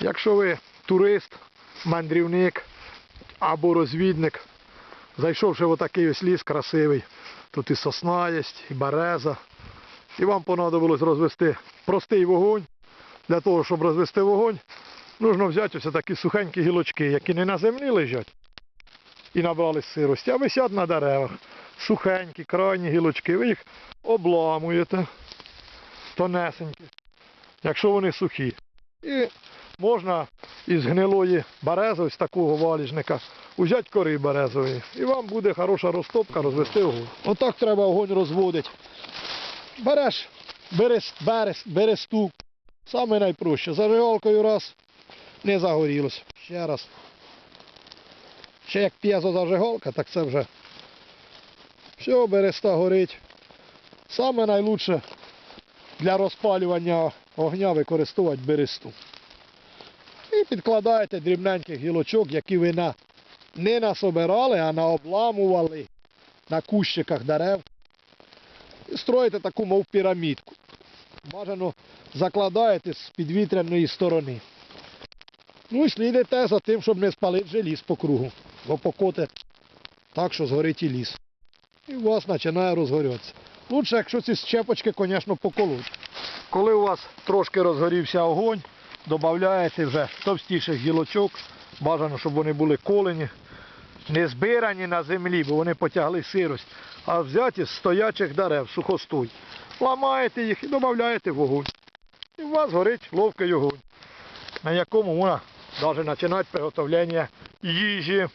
Якщо ви турист, мандрівник або розвідник, зайшовши в отакий ось ліс красивий, тут і сосна є, і береза, і вам понадобилось розвести простий вогонь. Для того, щоб розвести вогонь, нужно взяти ось такі сухенькі гілочки, які не на землі лежать і набрали сирості, а висять на деревах. Сухенькі, крайні гілочки, ви їх обламуєте тонесенькі, якщо вони сухі. І можна із гнилої берези, ось такого валіжника, взяти кори березової. І вам буде хороша розтопка розвести огонь. Отак треба огонь розводити. Береш берест, берест, бересту. Саме найпроще. Зажигалкою раз, не загорілося. Ще раз. Ще як п'єзозажигалка, так це вже все, береста горить. Саме найлучше для розпалювання огня використовувати бересту. І підкладаєте дрібненьких гілочок, які ви на, не насобирали, а наобламували на кущиках дерев. І строїте таку, мов пірамідку. Бажано закладаєте з підвітряної сторони. Ну і слідите за тим, щоб не спалити вже ліс по кругу. Бо покоте так, що згорить і ліс. І у вас починає розгорятися. Лучше, якщо ці щепочки, звісно, поколуть. Коли у вас трошки розгорівся огонь, додаєте вже товстіших гілочок. Бажано, щоб вони були колені, не збирані на землі, бо вони потягли сирость, а взяті з стоячих дерев, сухостой. Ламаєте їх і додаєте вогонь. І у вас горить ловкий огонь, на якому можна навіть починати приготовлення їжі.